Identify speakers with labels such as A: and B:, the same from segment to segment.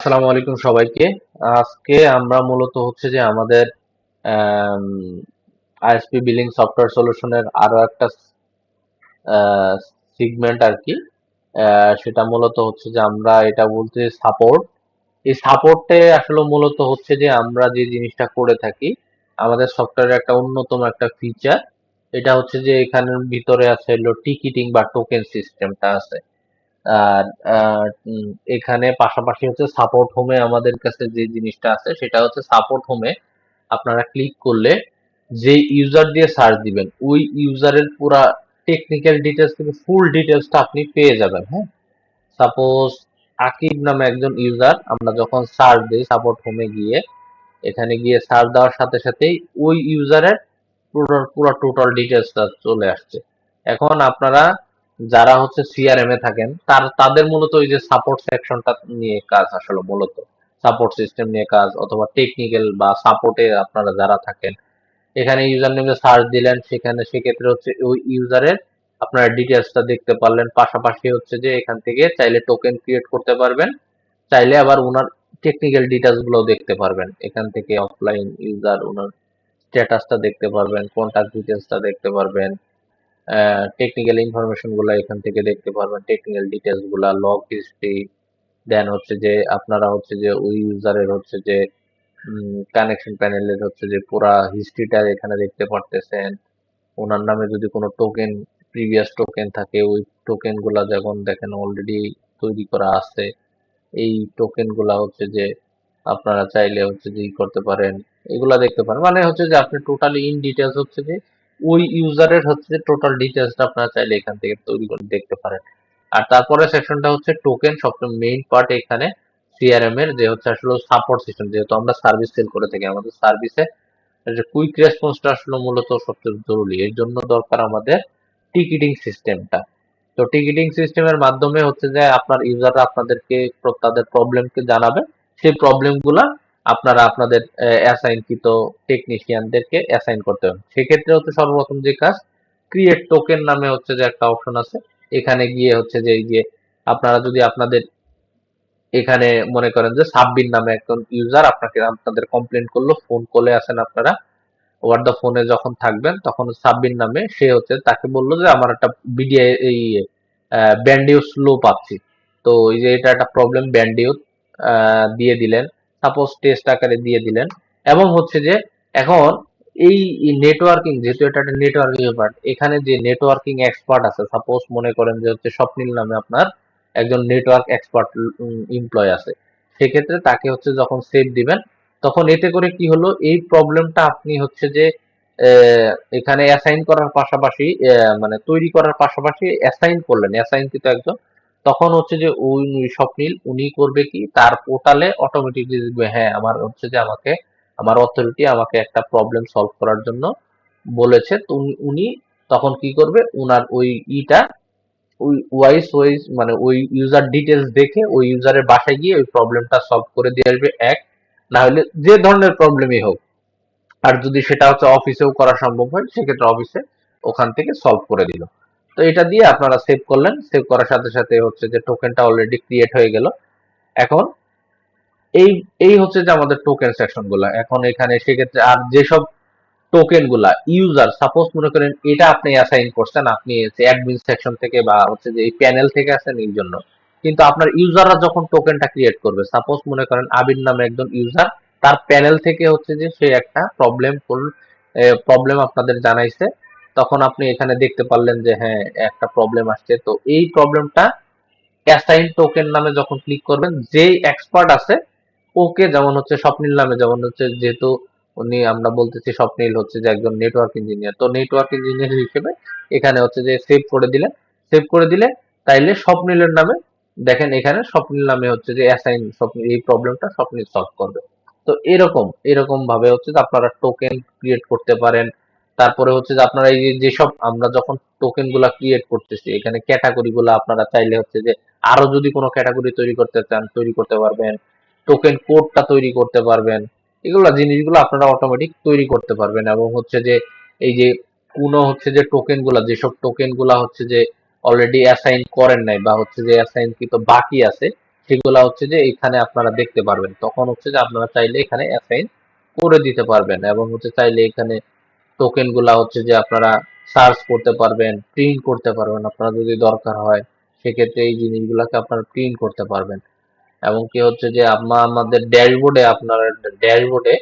A: আসসালামু আলাইকুম সবাইকে। আজকে আমরা মূলত হচ্ছে যে আমাদের আইএসপি বিলিং সফটওয়্যার সলিউশনের আরও একটা সিগমেন্ট আর কি। সেটা মূলত হচ্ছে যে আমরা এটা বলতে সাপোর্ট এই সাপোর্টে আসলে মূলত হচ্ছে যে আমরা যে জিনিসটা করে থাকি, আমাদের সফটওয়্যারের একটা অন্যতম একটা ফিচার এটা হচ্ছে যে এখানের ভিতরে আছে হলো টিকিটিং বা টোকেন সিস্টেমটা আছে। আর এখানে পাশাপাশি হচ্ছে সাপোর্ট হোমে আমাদের কাছে যে জিনিসটা আছে সেটা হচ্ছে সাপোর্ট হোমে আপনারা ক্লিক করলে যে ইউজার দিয়ে সার্চ দিবেন, ওই ইউজারের পুরা টেকনিক্যাল ডিটেলস থেকে ফুল ডিটেলসটা আপনি পেয়ে যাবেন হ্যাঁ? সাপোজ আকিব নামে একজন ইউজার আমরা যখন সার্চ দিই সাপোর্ট হোমে গিয়ে, এখানে গিয়ে সার্চ দেওয়ার সাথে সাথেই ওই ইউজারের পুরো পুরো টোটাল ডিটেলসটা চলে আসছে। এখন আপনারা যারা হচ্ছে সিআরএম এ থাকেন, তার, তাদের মূলত ওই যে সাপোর্ট সেকশনটা নিয়ে কাজ আসলে মূলত। সাপোর্ট সিস্টেম নিয়ে কাজ অথবা টেকনিক্যাল বা সাপোর্টে আপনারা যারা থাকেন, এখানে ইউজার নেমে সার্চ দিলেন, সেখানে সেক্ষেত্রে হচ্ছে ওই ইউজারের আপনারা ডিটেলসটা দেখতে পারলেন। পাশাপাশি হচ্ছে যে এখান থেকে চাইলে টোকেন ক্রিয়েট করতে পারবেন, চাইলে আবার ওনার টেকনিক্যাল ডিটেলসগুলো দেখতে পারবেন। এখান থেকে অফলাইন ইউজার ওনার স্ট্যাটাসটা দেখতে পারবেন কন্ট্যাক্ট ডিটেলসটা দেখতে পারবেন। টেকনিক্যাল ইনফরমেশনগুলো এখান থেকে দেখতে পারবেন। টেকনিক্যাল ডিটেলসগুলা লগ হিস্ট্রি দেন হচ্ছে যে আপনারা হচ্ছে যে ওই ইউজারের হচ্ছে যে কানেকশন প্যানেলের হচ্ছে যে পুরা হিস্ট্রিটা এখানে দেখতে পারতেছেন। ওনার নামে যদি কোনো টোকেন প্রিভিয়াস টোকেন থাকে, ওই টোকেনগুলা যখন দেখেন অলরেডি তৈরি করা আছে, এই টোকেনগুলা হচ্ছে যে আপনারা চাইলে হচ্ছে যে ই করতে পারেন। এগুলা দেখতে পারেন। মানে হচ্ছে যে আপনি টোটালি ইন ডিটেলস হচ্ছে যে ওই ইউজারের হচ্ছে টোটাল ডিটেলসটা আপনারা চাইলে এখান থেকে তৈরি করে দেখতে পারেন। আর তারপরে সেকশনটা হচ্ছে টোকেন সবচেয়ে মেইন পার্ট এখানে সিআরএম এর যে হচ্ছে আসলে সাপোর্ট সিস্টেম যেহেতু আমরা সার্ভিস সেল করে থাকি, আমাদের সার্ভিসে যে কুইক রেসপন্সটা আসলে মূলত সবচেয়ে জরুরি। এর জন্য দরকার আমাদের টিকিটিং সিস্টেমটা তো টিকিটিং সিস্টেমের মাধ্যমে হচ্ছে যে আপনার ইউজাররা আপনাদেরকে তাদের প্রবলেমকে জানাবে। সেই প্রবলেমগুলা আপনারা আপনাদের অ্যাসাইনকৃত টেকনিশিয়ানদেরকে অ্যাসাইন করতে হবে। সেক্ষেত্রে হচ্ছে সর্বপ্রথম যে কাজ ক্রিয়েট টোকেন নামে হচ্ছে যে একটা অপশন আছে। এখানে গিয়ে হচ্ছে যে এই যে আপনারা যদি আপনাদের এখানে মনে করেন যে সাব্বির নামে একজন ইউজার আপনাকে আপনাদের কমপ্লেন করল ফোন কলে আসেন আপনারা ওয়ার দ্য ফোনে যখন থাকবেন, তখন সাব্বির নামে সে হচ্ছে তাকে বলল যে আমার একটা বিডিআই এই ব্যান্ডিও স্লো পাচ্ছি। তো এই যে এটা একটা প্রবলেম ব্যান্ডিও দিয়ে দিলেন। সাপোজ টেস্ট আকারে দিয়ে দিলেন। এবং হচ্ছে যে এখন এই নেটওয়ার্কিং যেহেতু এটা একটা নেটওয়ার্কিং ব্যাপার এখানে যে নেটওয়ার্কিং এক্সপার্ট আছে সাপোজ মনে করেন যে হচ্ছে স্বপ্নিল নামে আপনার একজন নেটওয়ার্ক এক্সপার্ট এমপ্লয় আছে। সেক্ষেত্রে তাকে হচ্ছে যখন সেভ দিবেন, তখন এতে করে কি হলো, এই প্রবলেমটা আপনি হচ্ছে যে এখানে অ্যাসাইন করার পাশাপাশি মানে তৈরি করার পাশাপাশি অ্যাসাইন করলেন। অ্যাসাইন কিন্তু একজন। তখন হচ্ছে যে ওই স্বপ্নিল উনি করবে কি? তার পোর্টালে অটোমেটিকলি দেখবে হ্যাঁ আমার হচ্ছে যে আমাকে, আমার অথরিটি আমাকে একটা প্রবলেম সলভ করার জন্য বলেছে। উনি- তখন কি করবে? উনার ওই ইটা, ওই ওয়াইস ওয়াইজ মানে ওই ইউজার ডিটেলস দেখে ওই ইউজারের বাসায় গিয়ে ওই প্রবলেমটা সলভ করে দিয়ে আসবে এক। না হলে যে ধরনের প্রবলেমই হোক। আর যদি সেটা হচ্ছে অফিসেও করা সম্ভব হয়, সেক্ষেত্রে অফিসে ওখান থেকে সলভ করে দিল। তো এটা দিয়ে আপনারা সেভ করলেন। সেভ করার সাথে সাথে হচ্ছে যে টোকেনটা অলরেডি ক্রিয়েট হয়ে গেল। এখন এই এই হচ্ছে যে আমাদের টোকেন সেকশনগুলা। এখন এখানে সেক্ষেত্রে আর যেসব টোকেনগুলা ইউজার সাপোজ মনে করেন এটা আপনি অ্যাসাইন করছেন, আপনি অ্যাডমিন সেকশন থেকে বা হচ্ছে যে এই প্যানেল থেকে আছেন এই জন্য। কিন্তু আপনার ইউজাররা যখন টোকেনটা ক্রিয়েট করবে সাপোজ মনে করেন আবির নামে একজন ইউজার তার প্যানেল থেকে হচ্ছে যে সে একটা প্রবলেম প্রবলেম আপনাদের জানাইছে। তখন আপনি এখানে দেখতে পারলেন যে হ্যাঁ একটা প্রবলেম আসছে। তো এই প্রবলেমটা অ্যাসাইন টোকেন নামে যখন ক্লিক করবেন, যেই এক্সপার্ট আছে, ওকে যেমন হচ্ছে স্বপ্নিল নামে, যেমন হচ্ছে যেহেতু উনি আমরা বলতেছি স্বপ্নীল হচ্ছে যে একজন নেটওয়ার্ক ইঞ্জিনিয়ার তো নেটওয়ার্ক ইঞ্জিনিয়ার হিসেবে এখানে হচ্ছে যে সেভ করে দিলেন। সেভ করে দিলে তাইলে স্বপ্নিলের নামে, দেখেন এখানে স্বপ্নিল নামে হচ্ছে যে অ্যাসাইন স্বপ্নিল, এই প্রবলেমটা স্বপ্নিল সলভ করবে। তো এরকম এরকম ভাবে হচ্ছে যে আপনারা টোকেন ক্রিয়েট করতে পারেন। তারপরে হচ্ছে যে আপনারা এই যেসব আমরা যখন টোকেনগুলা ক্রিয়েট করতেছি, এখানে ক্যাটাগরি গুলা আপনারা চাইলে হচ্ছে যে আরও যদি কোনো ক্যাটাগরি তৈরি করতে চান, তৈরি করতে পারবেন। টোকেন কোডটা তৈরি করতে পারবেন। এগুলা জিনিসগুলো আপনারা অটোমেটিক তৈরি করতে পারবেন এবং হচ্ছে যে এই যে কোনো হচ্ছে যে টোকেনগুলা, যেসব টোকেনগুলা হচ্ছে যে অলরেডি অ্যাসাইন করেন নাই বা হচ্ছে যে অ্যাসাইন কিন্তু বাকি আছে, সেগুলা হচ্ছে যে এখানে আপনারা দেখতে পারবেন। তখন হচ্ছে যে আপনারা চাইলে এখানে অ্যাসাইন করে দিতে পারবেন এবং হচ্ছে চাইলে এখানে টোকেনগুলা হচ্ছে যে আপনারা সার্চ করতে পারবেন প্রিন্ট করতে পারবেন, আপনার যদি দরকার হয়, সেক্ষেত্রে এই জিনিসগুলোকে আপনারা প্রিন্ট করতে পারবেন। এবং কি হচ্ছে যে আমাদের ড্যাশবোর্ডে আপনার ড্যাশবোর্ডে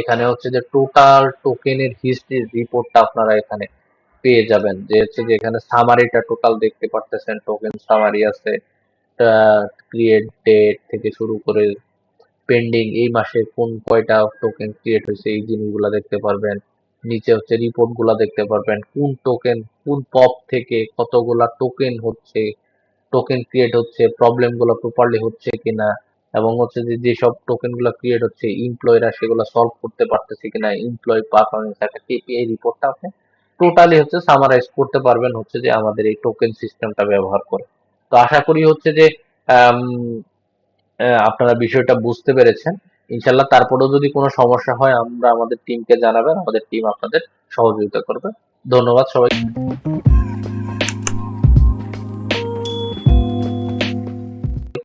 A: এখানে হচ্ছে যে টোটাল টোকেনের হিস্ট্রি রিপোর্টটা আপনারা এখানে পেয়ে যাবেন। যে হচ্ছে যে এখানে সামারিটা টোটাল দেখতে পারতেছেন টোকেন সামারি আছে ক্রিয়েট ডেট থেকে শুরু করে পেন্ডিং এই মাসে কোন কয়টা টোকেন ক্রিয়েট হয়েছে, এই জিনিসগুলো দেখতে পারবেন। নিচে হচ্ছে রিপোর্টগুলা দেখতে পারবেন। কোন টোকেন কোন পপ থেকে কতগুলা টোকেন হচ্ছে টোকেন ক্রিয়েট হচ্ছে প্রবলেমগুলো প্রপারলি হচ্ছে কিনা, এবং হচ্ছে যে যেসব টোকেনগুলো ক্রিয়েট হচ্ছে এমপ্লয়িরা সেগুলো সলভ করতে পারতেছে কিনা এমপ্লয়ি পারফরমেন্স একটা কেপিআই রিপোর্টটা আপনি টোটালি হচ্ছে সামারাইজ করতে পারবেন হচ্ছে যে আমাদের এই টোকেন সিস্টেমটা ব্যবহার করে। তো আশা করি হচ্ছে যে আপনারা বিষয়টা বুঝতে পেরেছেন। ইনশাল্লাহ তারপরেও যদি কোনো সমস্যা হয়, আমরা আমাদের টিমকে জানাবেন, আমাদের টিম আপনাদের সহযোগিতা করবে। ধন্যবাদ সবাই।